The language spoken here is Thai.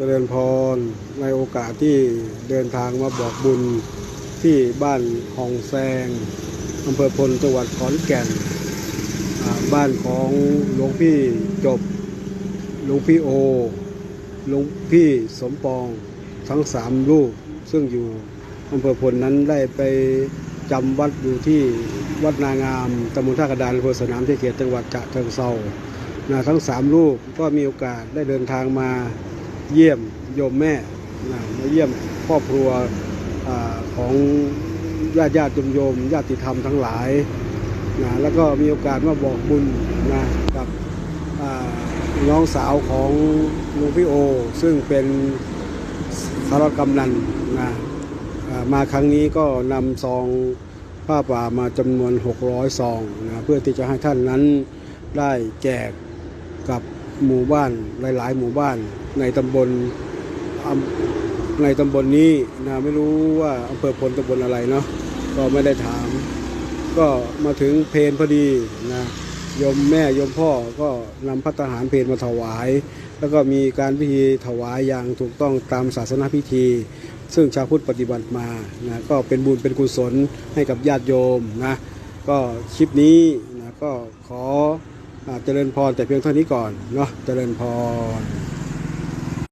เจริญพรในโอกาสที่เดินทางมาบอกบุญที่บ้านคลองแซงอำเภอพลจังหวัดขอนแก่น บ้านของหลวงพี่จบหลวงพี่โอหลวงพี่สมปองทั้งสามลูกซึ่งอยู่อำเภอพลนั้นได้ไปจำวัดอยู่ที่วัดนางามตำบลท่ากระดานอำเภอสนามที่เขตจังหวัดฉะเชิงเทราทั้งสามลูกก็มีโอกาสได้เดินทางมา เยี่ยมโยมแม่นะมาเยี่ยมครอบครัวอของญาติญาติโยมญาติธรรมทั้งหลายนะแล้วก็มีโอกาสมาบอกบุญนะกับน้องสาวของลวงพี่โอ ซึ่งเป็นสารกำนันนะมาครั้งนี้ก็นำซองผ้าป่ามาจำนวน 600 ซองนะเพื่อที่จะให้ท่านนั้นได้แจกกับ หมู่บ้านหลาย ๆ หมู่บ้านในตำบลในตำบลนี้นะไม่รู้ว่าอำเภอพลตำบลอะไรเนาะก็ไม่ได้ถาม ก็มาถึงเพนพอดีนะยมแม่ยมพ่อก็นำพัฒหารเพนมาถวาย แล้วก็มีการพิธีถวายอย่างถูกต้องตามศาสนาพิธี ซึ่งชาวพุทธปฏิบัติมานะก็เป็นบุญเป็นกุศลให้กับญาติโยมนะก็คลิปนี้นะก็ขอ เจริญพรแต่เพียงเท่านี้ก่อนเนาะเจริญพร